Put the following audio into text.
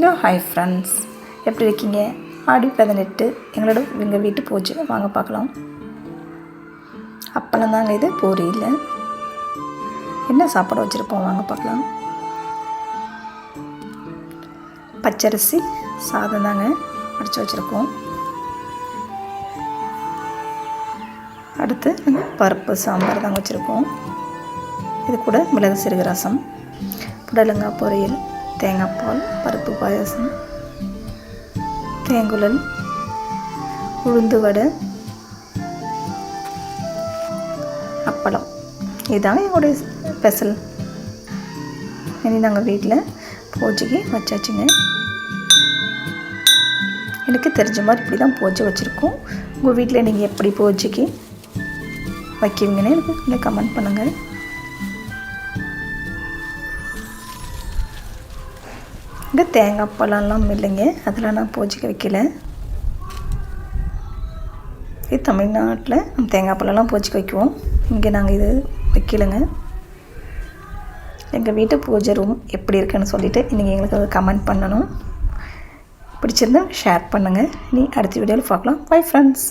Hello hi friends எப்படி இருக்கீங்க? ஆடி பதினெட்டு எங்களோட எங்கள் வீட்டு பூஜை. வாங்க பார்க்கலாம். அப்பளம் தாங்க இது பூரியில் என்ன சாப்பாடு வச்சுருப்போம்? வாங்க பார்க்கலாம். பச்சரிசி சாதம் தாங்க அடித்து வச்சுருக்கோம். அடுத்து பருப்பு சாம்பார் தாங்க வச்சுருக்கோம். இது கூட மிளகு சிறுகு ரசம் புடலங்காய் பொரியல் தேங்காய் பால் பருப்பு பாயாசம் தேங்குழல் உளுந்து வடை அப்பளம். இதுதான் எங்களுடைய ஸ்பெஷல். இனி நாங்கள் வீட்டில் பூஜைக்கு வச்சாச்சுங்க. எனக்கு தெரிஞ்ச மாதிரி இப்படி தான் பூஜை வச்சுருக்கோம். உங்கள் வீட்டில் நீங்கள் எப்படி பூஜைக்கு வைக்கிவீங்கன்னு எனக்கு கமெண்ட் பண்ணுங்கள் இங்கே தேங்காய் பழம்லாம் இல்லைங்க. அதெல்லாம் நான் பூஜைக்கு வைக்கல. இது தமிழ்நாட்டில் நம்ம தேங்காய் பழம்லாம் பூஜைக்கு வைக்குவோம். இங்கே நாங்கள் இது வைக்கலைங்க. எங்கள் வீட்டு பூஜை ரூம் எப்படி இருக்குன்னு சொல்லிவிட்டு நீங்கள் எங்களுக்கு கமெண்ட் பண்ணணும். பிடிச்சிருந்தா ஷேர் பண்ணுங்கள் நீ அடுத்த வீடியோவில் பார்க்கலாம். Bye friends